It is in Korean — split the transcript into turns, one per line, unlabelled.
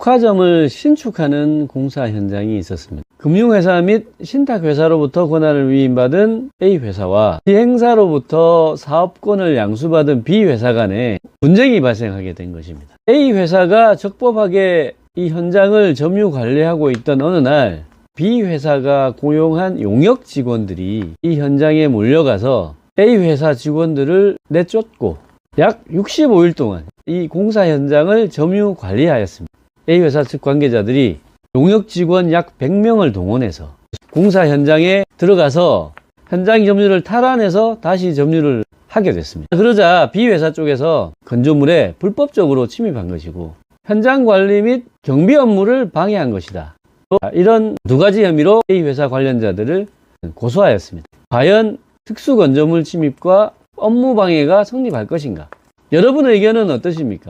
백화점을 신축하는 공사 현장이 있었습니다. 금융회사 및 신탁회사로부터 권한을 위임받은 A회사와 시행사로부터 사업권을 양수받은 B회사 간에 분쟁이 발생하게 된 것입니다. A회사가 적법하게 이 현장을 점유 관리하고 있던 어느 날 B회사가 고용한 용역 직원들이 이 현장에 몰려가서 A회사 직원들을 내쫓고 약 65일 동안 이 공사 현장을 점유 관리하였습니다. A회사 측 관계자들이 용역 직원 약 100명을 동원해서 공사 현장에 들어가서 현장 점유를 탈환해서 다시 점유를 하게 됐습니다. 그러자 B회사 쪽에서 건조물에 불법적으로 침입한 것이고 현장 관리 및 경비 업무를 방해한 것이다. 또 이런 두 가지 혐의로 A회사 관련자들을 고소하였습니다. 과연 특수건조물 침입과 업무 방해가 성립할 것인가? 여러분의 의견은 어떠십니까?